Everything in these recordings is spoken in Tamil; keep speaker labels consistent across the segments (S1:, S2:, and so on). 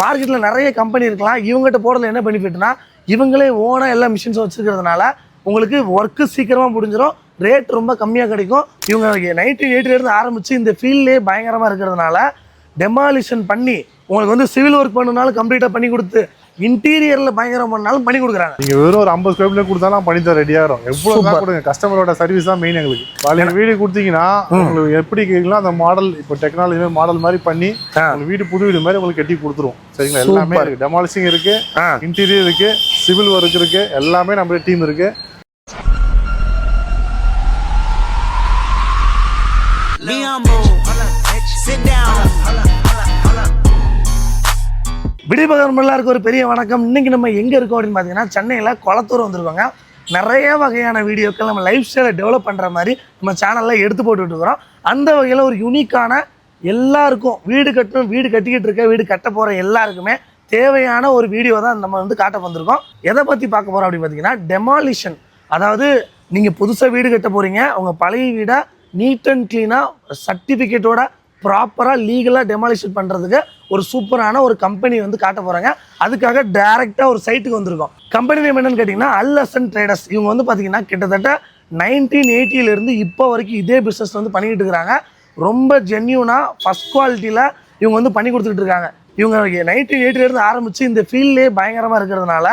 S1: மார்க்கெட்டில் நிறைய கம்பெனி இருக்கலாம். இவங்ககிட்ட போடுறதுல என்ன பெனிஃபிட்னா இவங்களே ஓனாக எல்லா மிஷின்ஸும் வச்சுருக்கிறதுனால உங்களுக்கு ஒர்க்கு சீக்கிரமாக முடிஞ்சிடும் ரேட் ரொம்ப கம்மியாக கிடைக்கும். இவங்க நைன்டீன் எயிட்டிலேருந்து ஆரம்பித்து இந்த ஃபீல்ட்லேயே பயங்கரமாக இருக்கிறதுனால டெமாலிஷன் பண்ணி உங்களுக்கு வந்து சிவில் ஒர்க் பண்ணுனாலும் கம்ப்ளீட்டாக பண்ணி கொடுத்து இன்டீரியரில் பயங்கரம் பண்ணாலும் பண்ணி கொடுக்குறாங்க.
S2: நீங்க வெறும் ஒரு ஐம்பது ஸ்கொயர் ஃபீட் கொடுத்தாலும் பண்ணி தர ரெடியா இருக்கும். எவ்வளவு தான் கொடுங்க? கஸ்டமரோட சர்வீஸ் தான் மெயின் எங்களுக்கு. நாளைக்கு வீடு கொடுத்தீங்கன்னா உங்களுக்கு எப்படி கேட்கலாம் அந்த மாடல் இப்போ டெக்னாலஜி மாடல் மாதிரி பண்ணி
S1: ஆ.
S2: உங்களுக்கு வீடு புது வீடு மாதிரி உங்களுக்கு கட்டி கொடுத்துரும். சரிங்களா? எல்லாமே
S1: Super.
S2: இருக்கு. டெமாலிசிங் இருக்கு
S1: ஆ.
S2: இன்டீரியர் இருக்கு சிவில் ஒர்க் இருக்கு எல்லாமே நம்ம டீம் இருக்கு.
S3: Leon sit down.
S1: விடிபகரம் எல்லாருக்கும் ஒரு பெரிய வணக்கம். இன்னைக்கு நம்ம எங்கே இருக்கோம் அப்படின்னு பார்த்தீங்கன்னா சென்னையில் குளத்தூர் வந்திருக்கோங்க. நிறைய வகையான வீடியோக்கள் நம்ம லைஃப் ஸ்டைலை டெவலப் பண்ணுற மாதிரி நம்ம சேனலில் எடுத்து போட்டுட்டு இருக்கிறோம். அந்த வகையில் ஒரு யூனிக்கான எல்லாருக்கும் வீடு கட்டணும் வீடு கட்டிக்கிட்டு இருக்க வீடு கட்ட போகிற எல்லாருக்குமே தேவையான ஒரு வீடியோ தான் நம்ம வந்து காட்ட வந்திருக்கோம். எதை பற்றி பார்க்க போகிறோம் அப்படின்னு பார்த்தீங்கன்னா டெமாலிஷன் அதாவது நீங்கள் புதுசாக வீடு கட்ட போகிறீங்க உங்கள் பழைய வீடை நீட் அண்ட் க்ளீனாக சர்டிஃபிகேட்டோட ப்ராப்பராக லீகலாக டெமாலிஷன் பண்ணுறதுக்கு ஒரு சூப்பரான ஒரு கம்பெனி வந்து காட்ட போகிறாங்க அதுக்காக டேரெக்டாக ஒரு சைட்டுக்கு வந்திருக்கோம். கம்பெனி நேம் என்னன்னு கேட்டிங்கன்னா அல்லசன் ட்ரேடர்ஸ் இவங்க வந்து பார்த்தீங்கன்னா கிட்டத்தட்ட நைன்டீன் எயிட்டியிலேருந்து இப்போ வரைக்கும் இதே பிஸ்னஸ் வந்து பண்ணிக்கிட்டு இருக்கிறாங்க. ரொம்ப ஜென்யூனாக ஃபஸ்ட் குவாலிட்டியில் இவங்க வந்து பண்ணி கொடுத்துக்கிட்டு இருக்காங்க. இவங்க நைன்டீன் எயிட்டிலேருந்து ஆரம்பித்து இந்த ஃபீல்ட்லேயே பயங்கரமாக இருக்கிறதுனால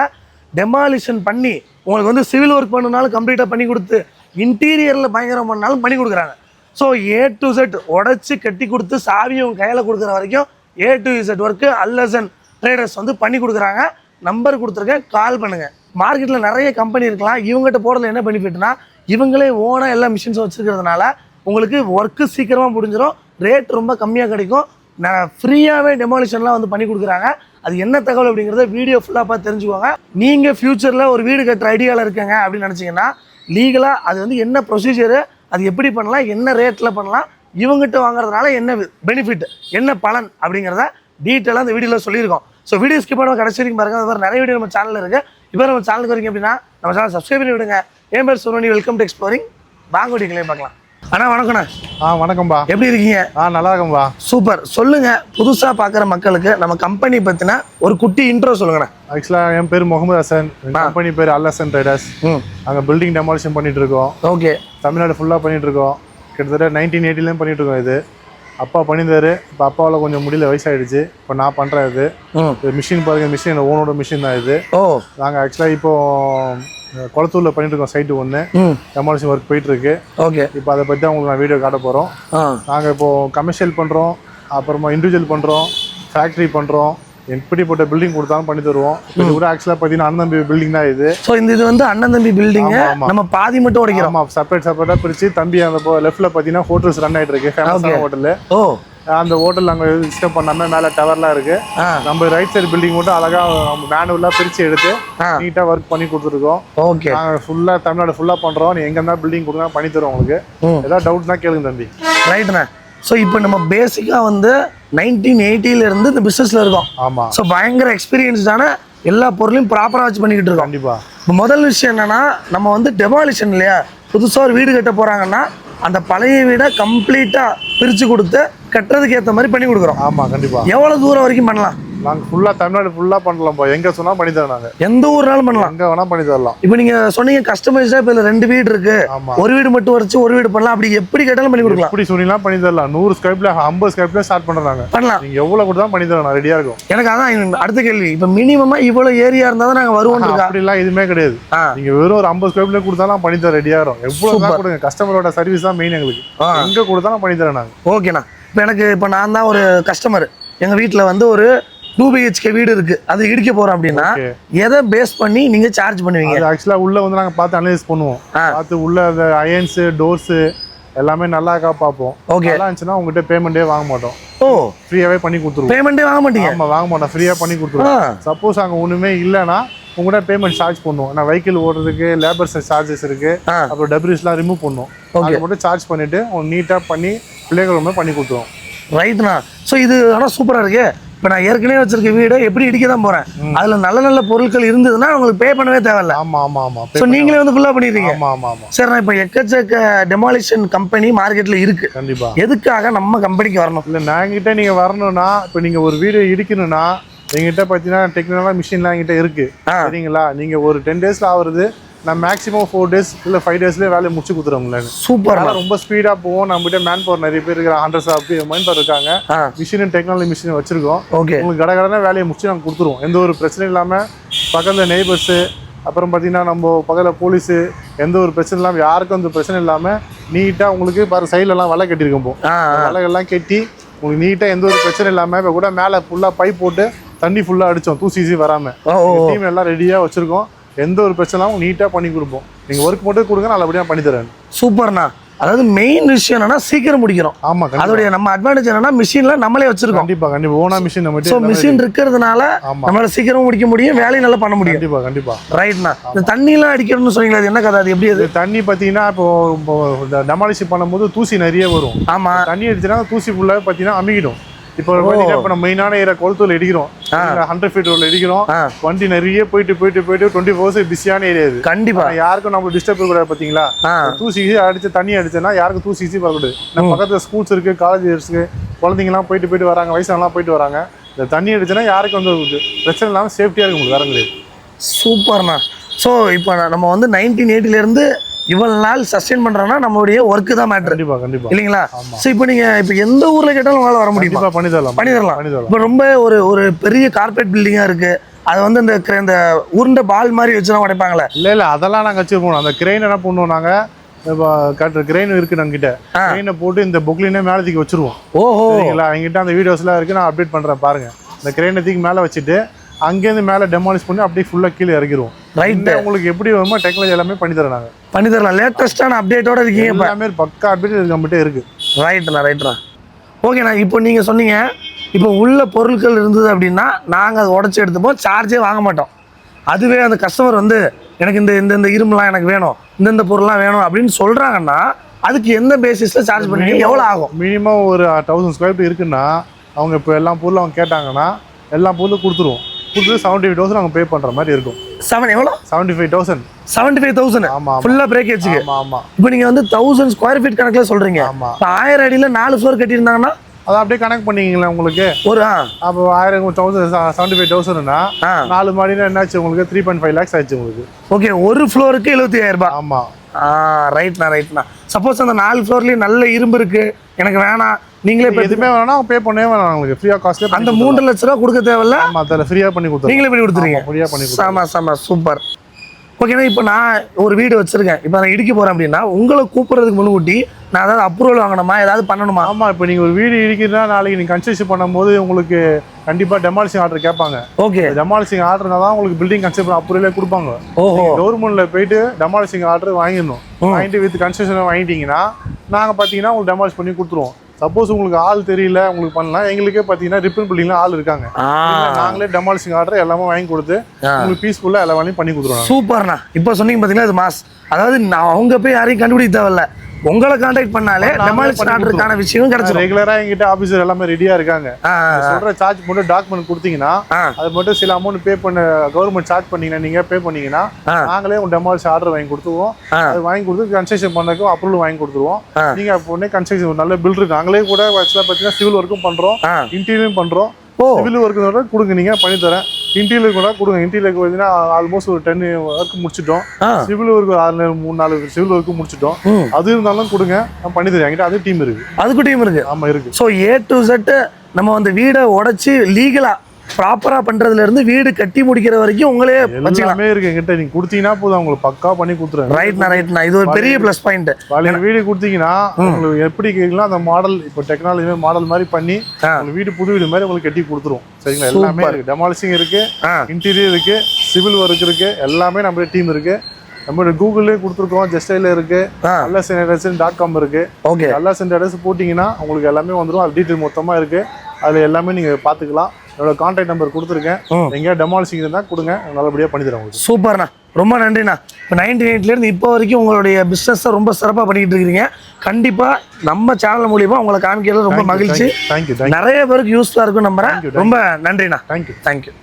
S1: டெமாலிஷன் பண்ணி உங்களுக்கு வந்து சிவில் ஒர்க் பண்ணுனாலும் கம்ப்ளீட்டாக பண்ணி கொடுத்து இன்டீரியரில் பயங்கரம் பண்ணாலும் பண்ணி கொடுக்குறாங்க. ஸோ ஏ டு செட் உடச்சி கட்டி கொடுத்து சாவியும் கையில் கொடுக்குற வரைக்கும் ஏ டு இசட் ஒர்க்கு அல்லசன் ட்ரேடர்ஸ் வந்து பண்ணி கொடுக்குறாங்க. நம்பர் கொடுத்துருக்கேன். கால் பண்ணுங்கள் மார்க்கெட்டில் நிறைய கம்பெனி இருக்கலாம். இவங்ககிட்ட போடுறதுல என்ன பெனிஃபிட்னா இவங்களே ஓனாக எல்லா மிஷின்ஸும் வச்சுருக்கிறதுனால உங்களுக்கு ஒர்க்கு சீக்கிரமாக முடிஞ்சிடும் ரேட் ரொம்ப கம்மியாக கிடைக்கும். நான் ஃப்ரீயாகவே டெமாலிஷன்லாம் வந்து பண்ணி கொடுக்குறாங்க. அது என்ன தகவல் அப்படிங்கிறத வீடியோ ஃபுல்லாக பார்த்து தெரிஞ்சுக்கோங்க. நீங்கள் ஃப்யூச்சரில் ஒரு வீடு கட்டுற ஐடியாவில் இருக்கங்க அப்படின்னு நினச்சிங்கன்னா லீகலாக அது வந்து என்ன ப்ரொசீஜரு அது எப்படி பண்ணலாம் என்ன ரேட்டில் பண்ணலாம் இவங்ககிட்ட வாங்குறதுனால என்ன பெனிஃபிட் என்ன பலன் அப்படிங்கிறத டீட்டெயிலாக அந்த வீடியோவில் சொல்லியிருக்கோம். ஸோ வீடியோ ஸ்கிப் பண்ண கடைசி வரைக்கும் பாருங்க அது மாதிரி நிறைய வீடியோ நம்ம சேனலில் இருக்குது இப்போ நம்ம சேனலுக்கு வரீங்க அப்படின்னா நம்ம சேனல் சப்ஸ்கிரைப் பண்ணி விடுங்க என் பேர் சுரோனி வெல்கம் டு எக்ஸ்ப்ளோரிங் வாங்க வீடியோக்களே பார்க்கலாம். அண்ணா வணக்கண்ணா
S2: ஆ வணக்கம்பா.
S1: எப்படி இருக்கீங்க?
S2: ஆ நல்லா இருக்கம்பா
S1: சூப்பர். சொல்லுங்க புதுசா பார்க்குற மக்களுக்கு நம்ம கம்பெனி பத்தின ஒரு குட்டி இன்ட்ரோ சொல்லுங்கண்ணா.
S2: ஆக்சுவலாக என் பேர் முகமது ஹசன். கம்பெனி பேர் அல்லசன் ட்ரேடர்ஸ்
S1: ம்.
S2: நாங்கள் பில்டிங் டெமாலிஷன் பண்ணிட்டு இருக்கோம்
S1: ஓகே.
S2: தமிழ்நாடு ஃபுல்லாக பண்ணிட்டு இருக்கோம் கிட்டத்தட்ட நைன்டீன் எயிட்டிலேயும் பண்ணிட்டு இருக்கோம் இது. அப்பா பண்ணியிருந்தாரு. இப்போ அப்பாவால் கொஞ்சம் முடியல வயசாயிடுச்சு. இப்போ நான் பண்ணுறேன் இது. மிஷின் பாருங்க மிஷின் ஓனோட மிஷின் தான் இது.
S1: ஓ.
S2: நாங்கள் ஆக்சுவலாக இப்போ அஹ், குளத்தூர்ல பண்ணிட்டு இருக்கோம் சைட்டு ஒன்று டெமாலிஷன் ஒர்க் போயிட்டு இருக்கு
S1: ஓகே.
S2: இப்போ அதை பற்றி தான் உங்களுக்கு நான் வீடியோ காட்ட போகிறோம் நாங்கள் இப்போ கமர்ஷியல் பண்ணுறோம் அப்புறமா இண்டிவிஜுவல் பண்ணுறோம் ஃபேக்ட்ரி பண்ணுறோம் எப்படிப்பட்ட பில்டிங் கொடுத்தாலும் பண்ணி தருவோம். இது கூட ஆக்சுவலாக பார்த்தீங்கன்னா அண்ணன் தம்பி பில்டிங் தான் இது.
S1: ஸோ இந்த இது வந்து அண்ணன் தம்பி
S2: ஆமா.
S1: நம்ம பாதி மட்டும் உடைக்கிறோம்.
S2: செப்பரேட் செப்பரேட்டாக பிரித்து தம்பி அந்த லெஃப்ட்டில் பார்த்தீங்கன்னா ஹோட்டல்ஸ் ரன் ஆகிட்டு இருக்கு ஃபேமஸான. ஹோட்டலு
S1: ஓ.
S2: அந்த ஹோட்டல் நாங்கள் டிஸ்டர்ப் பண்ணாமல் மேலே டவர்லாம் இருக்குது நம்ம ரைட் சைடு பில்டிங் மட்டும் அழகாக மேனுவலாக பிரித்து எடுத்து நீட்டாக ஒர்க் பண்ணி கொடுத்துருக்கோம்.
S1: ஓகே
S2: நாங்கள் ஃபுல்லாக தமிழ்நாடு ஃபுல்லாக பண்ணுறோம் நீ எங்கே இருந்தால் பில்டிங் கொடுங்க பண்ணி தருவோம் உங்களுக்கு. ஏதாவது டவுட்னா கேளுங்க தம்பி.
S1: ரைட்டுண்ணா ஸோ இப்போ நம்ம பேசிக்காக வந்து நைன்டீன் இருந்து இந்த பிஸ்னஸில் இருக்கோம்.
S2: ஆமாம்
S1: ஸோ பயங்கர எக்ஸ்பீரியன்ஸ்டான எல்லா பொருளையும் ப்ராப்பராக வச்சு பண்ணிக்கிட்டு இருக்கோம்.
S2: கண்டிப்பாக
S1: முதல் விஷயம் என்னன்னா நம்ம வந்து டெமாலிஷன் இல்லையா? புதுசாக ஒரு வீடு கட்ட போகிறாங்கன்னா அந்த பழைய வீடை கம்ப்ளீட்டாக பிரித்து கொடுத்து கட்டுறதுக்கு ஏற்ற மாதிரி பண்ணி கொடுக்குறோம்.
S2: ஆமாம் கண்டிப்பாக
S1: எவ்வளோ தூரம் வரைக்கும் பண்ணலாம்?
S2: நாங்கள் ஃபுல்லாக தமிழ்நாடு ஃபுல்லாக பண்ணலாம்ப்பா எங்கே சொன்னால் பண்ணி தரோம் நாங்கள்
S1: எந்த ஊர்னாலும் பண்ணலாம்.
S2: எங்கே வேணால் பண்ணி தரலாம்.
S1: இப்போ நீங்கள் சொன்னீங்க கஸ்டமைஸ்டாக இப்போ இதில் ரெண்டு வீடு இருக்கு. ஒரு வீடு மட்டும் வச்சு ஒரு வீடு பண்ணலாம். அப்படி எப்படி கேட்டாலும் பண்ணி கொடுக்கலாம்.
S2: எப்படி சொன்னீங்கன்னா பண்ணி தரலாம். நூறு ஸ்கொயர்ல ஐம்பது ஸ்கொயர்ல ஸ்டார்ட் பண்ணுறாங்க
S1: பண்ணலாம்.
S2: நீங்கள் எவ்வளோ கொடுத்தா பண்ணி தரோம் நான் ரெடியாக இருக்கும்.
S1: எனக்கு அதான் அடுத்த கேள்வி. இப்போ மினிமமாக இவ்வளோ ஏரியா இருந்தால் தான் நாங்கள் வருவோம் இருக்கா?
S2: அப்படிலாம் எதுவுமே கிடையாது.
S1: ஆ.
S2: நீங்க வெறும் ஒரு ஐம்பது ஸ்கொயர் ஃபீட் கொடுத்தாலும் பண்ணி தர ரெடியாக இருக்கும். எவ்வளோ தான் கொடுங்க. கஸ்டமரோட சர்வீஸ் தான் மெயின் எங்களுக்கு. எங்கே கொடுத்தாலும் பண்ணி தரேன் நாங்கள்
S1: ஓகேண்ணா இப்போ எனக்கு இப்போ நான் தான் ஒரு கஸ்டமர் எங்கள் வீட்டில் வந்து ஒரு டூ பிஹெச்கே வீடு இருக்குது அது இடிக்க போகிறோம் அப்படின்னா. எதை பேஸ் பண்ணி நீங்கள் சார்ஜ் பண்ணுவீங்க?
S2: அது ஆக்சுவலாக உள்ள வந்து நாங்கள் பார்த்து அனலைஸ் பண்ணுவோம். பார்த்து உள்ள அந்த அயன்ஸு டோர்ஸு எல்லாமே நல்லா இருக்கா பார்ப்போம்.
S1: ஓகே
S2: நல்லா இருந்துச்சுன்னா உங்ககிட்ட பேமெண்ட்டே வாங்க மாட்டோம்.
S1: ஓ.
S2: ஃப்ரீயாகவே பண்ணி கொடுத்துருவோம்.
S1: பேமெண்ட்டே வாங்க மாட்டீங்க?
S2: ஆமாம் வாங்க மாட்டோம். ஃப்ரீயாக பண்ணி கொடுத்துருவோம். சப்போஸ் அங்கே ஒன்றுமே இல்லைன்னா உங்கள்கிட்ட பேமெண்ட் சார்ஜ் பண்ணுவோம். நான் வெஹிக்கிள் ஓடுறதுக்கு லேபர்ஸ் சார்ஜஸ் இருக்கு. அப்புறம் டெப்ரிஸ்லாம் ரிமூவ் பண்ணுவோம். அதை மட்டும் சார்ஜ் பண்ணிட்டு நீட்டாக பண்ணி பிள்ளைகள் பண்ணி கொடுத்துருவோம்.
S1: ரைட்ண்ணா ஸோ இது ஆனால் சூப்பராக இருக்கு. இப்போ நான் ஏற்கனவே வச்சிருக்க வீடு எப்படி இடிக்க தான் போகிறேன் அதில் நல்ல நல்ல பொருட்கள் இருந்ததுன்னா உங்களுக்கு பே பண்ணவே தேவையில்ல.
S2: ஆமாம் ஆமாம் ஆமாம்
S1: ஸோ நீங்களே வந்து ஃபுல்லாக பண்ணிடுறீங்க.
S2: ஆமாம் ஆமாம் ஆமாம்
S1: சரிண்ணா இப்போ எக்கச்சக்க டெமாலிஷன் கம்பெனி மார்க்கெட்டில் இருக்கு.
S2: கண்டிப்பா.
S1: எதுக்காக நம்ம கம்பெனிக்கு வரணும்?
S2: இல்லை நாங்கிட்ட நீங்கள் வரணும்னா இப்போ நீங்கள் ஒரு வீடு இடிக்கணும்னா எங்கிட்ட பார்த்தீங்கன்னா டெக்னிக்கலாக மிஷின்லாம் எங்கிட்ட இருக்கு. சரிங்களா? நீங்க ஒரு டென் டேஸ்ல ஆகுறது நான் மேக்ஸிமம் ஃபோர் டேஸ் இல்லை ஃபைவ் டேஸ்லேயே வேலையை முடிச்சு கொடுத்துருவோம் உங்களுக்கு
S1: சூப்பர்
S2: ரொம்ப ஸ்பீடா போவோம். நம்மகிட்ட மேன் பவர் நிறைய பேர் இருக்கிற ஹண்ட்ரட்ஸ் அப்படி மைன் பவர் இருக்காங்க. மிஷின் டெக்னாலஜி மிஷின் வச்சிருக்கோம்.
S1: ஓகே
S2: உங்களுக்கு கட கடனை வேலையை முடிச்சு நாங்கள் கொடுத்துருவோம். எந்த ஒரு பிரச்சனையும் இல்லாமல் பக்கத்தில் நெய்பர்ஸு அப்புறம் பார்த்தீங்கன்னா நம்ம பக்கத்தில் போலீஸு எந்த ஒரு பிரச்சனை இல்லாமல் யாருக்கும் அந்த பிரச்சனை இல்லாமல் நீட்டாக உங்களுக்கு பாரு சைட்லலாம் வலை கட்டியிருக்கோம் போ. வலைகள்லாம் கட்டி உங்களுக்கு நீட்டாக எந்த ஒரு பிரச்சனை இல்லாமல் இப்போ கூட மேலே ஃபுல்லாக பைப் போட்டு தண்ணி ஃபுல்லாக அடித்தோம் தூசி ஈஸி வராமல் டீம் எல்லாம் ரெடியாக வச்சுருக்கோம். எந்த ஒரு பிரச்சனை இல்லாமல் நீட்டாக பண்ணி கொடுப்போம். நீங்கள் ஒர்க் மட்டும் கொடுங்க நல்லபடியாக பண்ணி தரேன்.
S1: சூப்பர்ண்ணா. அதாவது மெயின் விஷயம் என்னன்னா சீக்கிரம் முடிக்கிறோம்
S2: ஆமாம்
S1: அதோடைய நம்ம அட்வான்டேஜ் என்னன்னா மிஷின்ல நம்மளே வச்சிருக்கோம்.
S2: கண்டிப்பாக கண்டிப்பாக ஓனா மிஷின்
S1: ஸோ
S2: நம்மகிட்ட
S1: மிஷின் இருக்கிறதுனால. நம்மளால சீக்கிரம் முடிக்க முடியும் வேலையும் நல்லா பண்ண முடியும்.
S2: கண்டிப்பாக கண்டிப்பாக
S1: ரைட்ண்ணா இந்த தண்ணிலாம் அடிக்கணும்னு சொன்னீங்களா அது என்ன கதை? அது எப்படி அது?
S2: தண்ணி பார்த்தீங்கன்னா இப்போ இந்த டெமாலிஷ் பண்ணும்போது தூசி நிறைய வரும்.
S1: ஆமா.
S2: தண்ணி அடிச்சுன்னா தூசி ஃபுல்லாக பார்த்தீங்கன்னா அமிக்கிடும் இப்போ பார்த்தீங்கன்னா இப்போ நம்ம மெயினான ஏரியா கொளத்தூர் இடிக்கிறோம். ஹண்ட்ரட் ஃபீட் ரோல் இடிக்கிறோம். வண்டி நிறைய போயிட்டு போயிட்டு போயிட்டு டுவெண்ட்டி ஃபோர்ஸ் பிஸியான ஏரியா இது.
S1: கண்டிப்பா.
S2: யாருக்கும் நம்ம டிஸ்டர்ப் கூடாது பார்த்தீங்களா தூசி அடிச்சு தண்ணி அடிச்சுன்னா யாருக்கும் தூசி ஈஸி வரக்கூடாது. நம்ம பக்கத்தில் ஸ்கூல்ஸ் இருக்கு காலேஜ் இருக்கு. குழந்தைங்கலாம் போயிட்டு போயிட்டு வராங்க வயசானலாம் போயிட்டு வராங்க. இந்த தண்ணி அடிச்சுன்னா யாருக்கும் வந்து பிரச்சனை இல்லாமல் சேஃப்டியாக இருக்கும் உங்களுக்கு வேற கிடையாது
S1: சூப்பர்ண்ணா. ஸோ இப்போ நம்ம வந்து நைன்டீன் இருந்து இவ்வளவு நாள் சஸ்டெயின் பண்றோம்னா நம்மளுடைய ஒர்க்கு தான் மேட்ரு
S2: கண்டிப்பாக கண்டிப்பாக
S1: இல்லைங்களா? ஸோ இப்போ நீங்க இப்போ எந்த ஊர்ல கேட்டாலும் உங்களால வர முடியுமா?
S2: பண்ணி தரலாம்
S1: பண்ணி தரலாம் இப்போ ரொம்ப ஒரு ஒரு பெரிய கார்பரேட் பில்டிங்கா இருக்கு. அது வந்து இந்த இந்த உருண்டை பால் மாதிரி வச்சுலாம் உடைப்பாங்களே.
S2: இல்லை இல்லை அதெல்லாம் நாங்கள் வச்சிருப்போம் அந்த கிரெயின் என்ன பண்ணுவோம் நாங்கள் கட்டுற கிரெயின் இருக்கு நம்மகிட்ட. கிரெயினை போட்டு இந்த பொக்லினே மேலே தூக்கி வச்சிருவோம்.
S1: ஓஹோ.
S2: சரிங்களா? எங்கிட்ட அந்த வீடியோஸ்லாம் இருக்கு. நான் அப்டேட் பண்ணுறேன் பாருங்க. இந்த கிரெயினை தூக்கி மேலே வச்சுட்டு அங்கேருந்து மேலே டெமாலிஷ் பண்ணி அப்படியே ஃபுல்லாக கீழே இறக்கிடுவோம்.
S1: ரைட்
S2: உங்களுக்கு எப்படி வருமோ டெக்னாலஜி எல்லாமே பண்ணி தரோம் நாங்கள்
S1: பண்ணி தரலாம். லேட்டஸ்டான அப்டேட்டோட இருக்கீங்க இப்போ.
S2: எல்லாமே பக்கா அப்டேட் நம்மகிட்ட இருக்கு.
S1: ரைட்ண்ணா ரைட்ண்ணா ஓகேண்ணா இப்போ நீங்கள் சொன்னீங்க இப்போ உள்ள பொருட்கள் இருந்தது அப்படின்னா நாங்கள் அதை உடச்சி எடுத்துப்போம் சார்ஜே வாங்க மாட்டோம். அதுவே அந்த கஸ்டமர் வந்து எனக்கு இந்த இந்த இந்த இரும்புலாம் எனக்கு வேணும் இந்தந்த பொருள்லாம் வேணும் அப்படின்னு சொல்கிறாங்கன்னா அதுக்கு எந்த பேசிஸில் சார்ஜ் பண்ணுவீங்க எவ்வளோ ஆகும்?
S2: மினிமம் ஒரு தௌசண்ட் ஸ்கொயர் ஃபீட் இருக்குன்னா அவங்க இப்போ எல்லா பொருளும் அவங்க கேட்டாங்கன்னா எல்லா பொருளும் கொடுத்துருவோம். கொடுத்து செவன்ட்டி ஃபைவ் தௌசண்ட் அவங்க பே பண்ணுற மாதிரி இருக்கும்.
S1: செவன் எவ்வளோ?
S2: Seventy five thousand
S1: seventy five thousand
S2: ஆமா, ஆமா.
S1: ஃபுல்லாக பிரேக்கேஜுக்கு
S2: ஆமாம் ஆமாம்
S1: இப்போ நீங்கள் வந்து தௌசண்ட் ஸ்கொயர் ஃபீட் கணக்கில் சொல்கிறீங்க
S2: ஆமா.
S1: இப்போ ஆயிரம் அடியில் நாலு ஃப்ளோர் கட்டியிருந்தாங்கன்னா
S2: அதை அப்படியே கனெக்ட் பண்ணிக்கிங்களேன் உங்களுக்கு.
S1: ஒரு
S2: அப்போ ஆயிரம் தௌசண்ட் செவன்ட்டி ஃபைவ் தௌசண்ட்னா நாலு மாடினா என்னாச்சு உங்களுக்கு? த்ரீ பாயிண்ட் ஃபைவ் லேக்ஸ் ஆச்சு உங்களுக்கு.
S1: ஓகே ஒரு ஃப்ளோருக்கு எழுபத்தி ஆயிரம் ரூபாய்.
S2: ஆமாம்
S1: ரைட்ண்ணா ரைட்ண்ணா சப்போஸ் அந்த நாலு ஃப்ளோர்லேயும் நல்ல இரும்பு இருக்கு. எனக்கு வேணாம். நீங்களே இப்போ
S2: எதுவுமே வேணா அவங்க பே பண்ணவே வேணாம். உங்களுக்கு ஃப்ரீயாக காஸ்ட்லேயே
S1: அந்த மூன்று லட்ச ரூபா கொடுக்க தேவையில்ல?
S2: ஆமாம் அதில் ஃப்ரீயாக பண்ணி கொடுத்துருவோம்
S1: நீங்களே பண்ணி கொடுத்துருங்க.
S2: ஃப்ரீயாக பண்ணி கொடுத்துருவோம்
S1: சாமா சாமா சூப்பர் ஓகேண்ணா இப்போ நான் ஒரு வீடு வச்சிருக்கேன். இப்போ நான் இடிக்க போறேன் அப்படின்னா உங்களை கூப்பிடுறதுக்கு முன்கூட்டி நான் ஏதாவது அப்ரூவல் வாங்கணுமா? ஏதாவது பண்ணணுமா?
S2: ஆமாம் இப்போ நீங்கள் ஒரு வீடு இடிக்கிறதுனா நாளைக்கு நீங்கள் கன்ஸ்ட்ரக்ஷன் பண்ணும்போது உங்களுக்கு கண்டிப்பாக டெமாலிசிங் ஆர்டர் கேட்பாங்க.
S1: ஓகே.
S2: டெமாலிசிங் ஆர்டர்னா தான் உங்களுக்கு பில்டிங் கன்ஸ்ட்ரக்ஷன் அப்ரூவலே கொடுப்பாங்க.
S1: ஓஹோ.
S2: கவர்மெண்ட்ல போயிட்டு டெமாலிசிங் ஆர்டர் வாங்கிடணும். வாங்கிட்டு வித் கன்ஸ்ட்ரக்ஷன் வாங்கிட்டீங்கன்னா நாங்கள் பார்த்தீங்கன்னா உங்களுக்கு டெமாலிஷ் பண்ணி கொடுத்துருவோம். சப்போஸ் உங்களுக்கு ஆள் தெரியல உங்களுக்கு பண்ணலாம். எங்களுக்கே பார்த்தீங்கன்னா ரிப்பன் பில்டிங்ல ஆள் இருக்காங்க. நாங்களே டெமாலிசிங் ஆர்டர் எல்லாமே வாங்கி கொடுத்து. உங்களுக்கு பீஸ்ஃபுல்லாக எல்லா வேலையும் பண்ணி கொடுத்துருவோம்.
S1: சூப்பர்ண்ணா இப்போ சொன்னீங்க பார்த்தீங்களா இது மாஸ் அதாவது நான் அவங்க போய் யாரையும் கண்டுபிடிக்க தேவையில்ல. உங்களை கான்டாக்ட் பண்ணாலே
S2: பண்ணி
S1: ஆர்டருக்கான விஷயம் கிடைச்சிடும்
S2: ரெகுலராக எங்கிட்ட ஆஃபீஸர் எல்லாமே ரெடியாக இருக்காங்க. சொல்ற சார்ஜ் மட்டும் டாக்குமெண்ட் கொடுத்தீங்கன்னா அது மட்டும் சில அமௌண்ட் பே பண்ண கவர்மெண்ட் சார்ஜ் பண்ணீங்கன்னா நீங்க பே பண்ணீங்கன்னா. நாங்களே உங்க டெமாலிஷ் ஆர்டர் வாங்கி கொடுத்துருவோம். அது வாங்கி கொடுத்து கன்ஸ்ட்ரக்ஷன் பண்ணதுக்கும் அப்ரூவல் வாங்கி கொடுத்துருவோம். நீங்க அப்போ உடனே கன்ஸ்ட்ரக்ஷன் நல்ல பில்டர் நாங்களே கூட ஆக்சுவலாக பார்த்தீங்கன்னா சிவில் ஒர்க்கும் பண்றோம் இன்டீரியரும் பண்றோம். சிவில் ஒர்க்கு கொடுங்க நீங்க பண்ணி தரேன் இன்டீரியர் கூட கொடுங்க. இன்டீரியருக்கு பார்த்தீங்கன்னா ஆல்மோஸ்ட் ஒரு டென் ஒர்க் முடிச்சிட்டோம். சிவில் ஒர்க் ஆறு மூணு நாலு சிவில் ஒர்க்கு முடிச்சிட்டோம். அது இருந்தாலும் கொடுங்க. நான் பண்ணி தரேன். என்கிட்ட அது டீம் இருக்கு.
S1: அதுக்கு டீம் இருக்கு.
S2: ஆமா இருக்கு.
S1: ஸோ ஏ டு செட் நம்ம அந்த வீடை உடைச்சி லீகலா ப்ராப்பரா பண்றதுல இருந்து வீடு கட்டி முடிக்கிற வரைக்கும் உங்களே வச்சுக்கலாம்.
S2: இருக்கு என்கிட்ட. நீங்க கொடுத்தீங்கன்னா போதும். உங்களுக்கு பக்கா பண்ணி கொடுத்துருவேன்
S1: ரைட்ண்ணா ரைட்ண்ணா இது ஒரு பெரிய ப்ளஸ் பாயிண்ட்
S2: பழைய வீடு கொடுத்தீங்கன்னா உங்களுக்கு எப்படி கேட்கலாம்? அந்த மாடல் இப்போ டெக்னாலஜி மாடல் மாதிரி பண்ணி. உங்களுக்கு வீடு புது வீடு மாதிரி உங்களுக்கு கட்டி கொடுத்துரும். சரிங்களா? எல்லாமே
S1: Super.
S2: இருக்கு. டெமாலிசிங் இருக்கு.
S1: ஆ.
S2: இன்டீரியர் இருக்கு. சிவில் ஒர்க் இருக்கு. எல்லாமே நம்ம டீம் இருக்கு. நம்மளோட கூகுள்லேயே கொடுத்துருக்கோம். ஜஸ்டைல இருக்கு. நல்ல சென்டர்ஸ் டாட் காம் இருக்கு.
S1: ஓகே
S2: நல்ல சென்டர்ஸ் போட்டிங்கன்னா உங்களுக்கு எல்லாமே வந்துடும் அது டீட்டெயில் மொத்தமாக இருக்கு. அதில் எல்லாமே நீங்கள் பார்த்துக்கலாம் என்னோட கான்டாக்ட் நம்பர் கொடுத்துருக்கேன். எங்கேயா டெமாலிசிங் இருந்தால் கொடுங்க. நல்லபடியாக பண்ணி தரேன் உங்களுக்கு.
S1: சூப்பர்ண்ணா. ரொம்ப நன்றிண்ணா. இப்போ நைன்டி இருந்து இப்போ வரைக்கும் உங்களுடைய பிஸ்னஸை ரொம்ப சிறப்பாக பண்ணிட்டு இருக்கிறீங்க கண்டிப்பாக நம்ம சேனல் மூலியமா உங்களை காமிக்கிறது ரொம்ப மகிழ்ச்சி.
S2: தேங்க்யூ
S1: நிறைய பேருக்கு யூஸ்ஃபுல்லாக இருக்கும் நம்புறேன். ரொம்ப நன்றிண்ணா.
S2: Thank you
S1: thank you